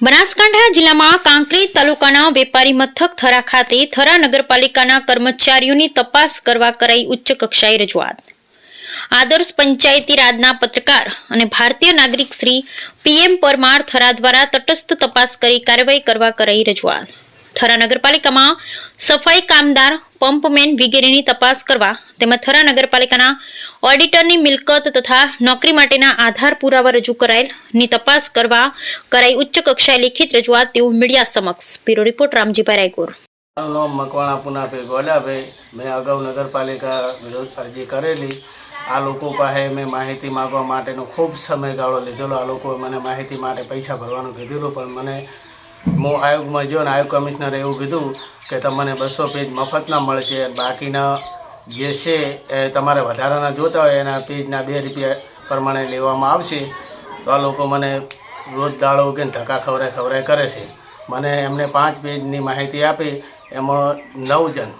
બનાસકાંઠા જિલ્લામાં કાંકરી તાલુકાના વેપારી મથક થરા ખાતે થરા નગરપાલિકાના કર્મચારીઓની તપાસ કરવા કરાઈ ઉચ્ચ કક્ષાએ રજૂઆત. આદર્શ પંચાયતી રાજના પત્રકાર અને ભારતીય નાગરિક શ્રી પીએમ પરમાર થરા દ્વારા તટસ્થ તપાસ કરી કાર્યવાહી કરવા કરાઈ રજૂઆત. થરા નગરપાલિકામાં સફાઈ કામદાર, પંપમેન વગેરેની તપાસ કરવા તેમજ થરા નગરપાલિકાના ઓડિટરની મિલકત તથા નોકરી માટેના આધાર પુરાવા રજૂ કરાયેલની તપાસ કરવા કરાઈ ઉચ્ચ કક્ષાએ લિખિત રજૂઆત તેવું મીડિયા સમક્ષ. Bureau report, Ramjibhai Raygor. નામ મકવાણા પુનાભાઈ ગોલાભાઈ મેં અગાઉ નગરપાલિકા વિરુદ્ધ અરજી કરેલી. આ લોકો પાસે મેં માહિતી માગવા માટેનો ખૂબ સમયગાળો લીધેલો. આ લોકોએ મને માહિતી માટે પૈસા ભરવાનું કીધેલું, પણ મને હું આયોગમાં ગયો ને આયોગ કમિશનરે એવું કીધું કે તમને બસો પેજ મફતના મળશે બાકીના જે છે એ તમારે વધારાના જોતા હોય એના પેજના બે રૂપિયા પ્રમાણે લેવામાં આવશે. તો આ લોકો મને રોજ દાળો કે ધક્કા ખવરાય ખવરાય કરે છે. મને એમને પાંચ પેજની માહિતી આપી, એમાં નવ જણ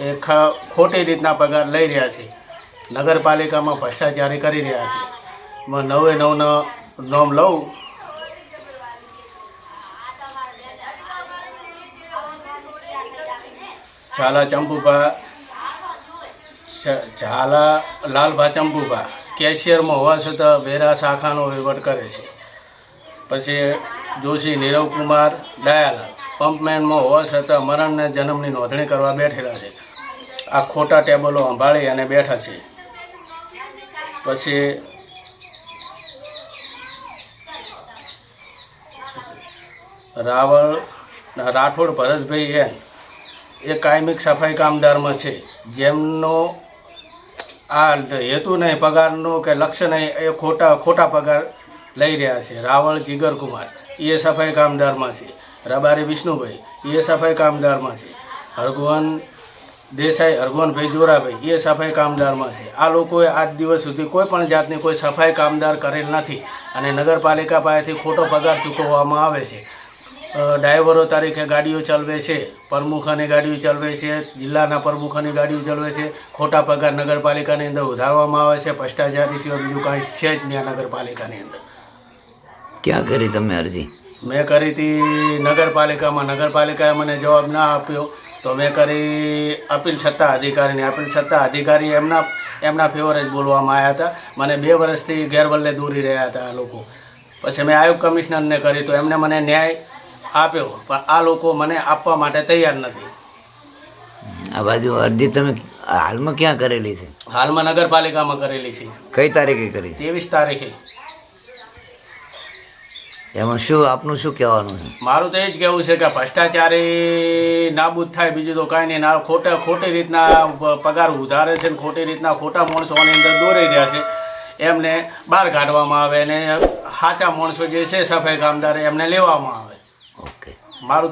એ ખોટી રીતના પગાર લઈ રહ્યા છે. નગરપાલિકામાં ભ્રષ્ટાચારી કરી રહ્યા છે. એમાં નવે નવનો નોમ લઉં ઝાલા ચંપુભા ઝાલા લાલભા ચંપુભા. કેશિયરમાં હોવા છતાં વેરા શાખાનો વહીવટ કરે છે. પછી જોશી નીરવકુમાર દયાલાલ પંપમેનમાં હોવા છતાં મરણને જન્મની નોંધણી કરવા બેઠેલા છે. આ ખોટા ટેબલો સંભાળી અને બેઠા છે. પછી રાવળ, રાઠોડ ભરતભાઈ એન. એ કાયમિક સફાઈ કામદારમાં છે. જેમનો આ હેતુ નહીં, પગારનો કે લક્ષ્ય નહીં, એ ખોટા ખોટા પગાર લઈ રહ્યા છે. રાવળ જીગરકુમાર એ સફાઈ કામદારમાં છે. રબારી વિષ્ણુભાઈ એ સફાઈ કામદારમાં છે. હરગવન દેસાઈ હરગવનભાઈ જોરાભાઈ એ સફાઈ કામદારમાં છે. આ લોકોએ આજ દિવસ સુધી કોઈ પણ જાતની કોઈ સફાઈ કામદાર કરેલ નથી અને નગરપાલિકા પાસેથી ખોટો પગાર ચૂકવવામાં આવે છે. ડ્રાઈવરો તારીખે ગાડીઓ ચલાવે છે પ્રમુખોની ગાડીઓ ચલાવે છે જિલ્લાના પ્રમુખોની ગાડીઓ ચલાવે છે ખોટા પગાર નગરપાલિકાની અંદર ઉધારવામાં આવે છે ભ્રષ્ટાચારી સિવાય બીજું કાંઈ છે જ નહીં નગરપાલિકાની અંદર. ક્યાં કરી તમે અરજી? મેં કરી હતી નગરપાલિકામાં. નગરપાલિકાએ મને જવાબ ના આપ્યો તો મેં કરી અપીલ સત્તા અધિકારીને. અપીલ સત્તા અધિકારી એમના એમના ફેવર જ બોલવામાં આવ્યા હતા. મને બે વર્ષથી ગેરવલ્લે દોરી રહ્યા હતા આ લોકો. પછી મેં આયોગ કમિશનરને કરી તો એમને મને ન્યાય આપ્યો પણ આ લોકો મને આપવા માટે તૈયાર નથી. આ બાજુ અરજી તમે હાલમાં ક્યાં કરેલી છે? હાલમાં નગરપાલિકામાં કરેલી છે. કઈ તારીખે કરી? ત્રેવીસ તારીખે. એમાં શું આપનું શું કહેવાનું છે? મારું તો એ જ કહેવું છે કે ભ્રષ્ટાચારી નાબૂદ થાય બીજું તો કાંઈ નહીં. ના ખોટા ખોટી રીતના પગાર ઉધારે છે ને ખોટી રીતના ખોટા માણસોની અંદર દોરી રહ્યા છે. એમને બહાર કાઢવામાં આવે અને સાચા માણસો જે છે સફાઈ કામદાર એમને લેવામાં આવે. ઓકે મારું તો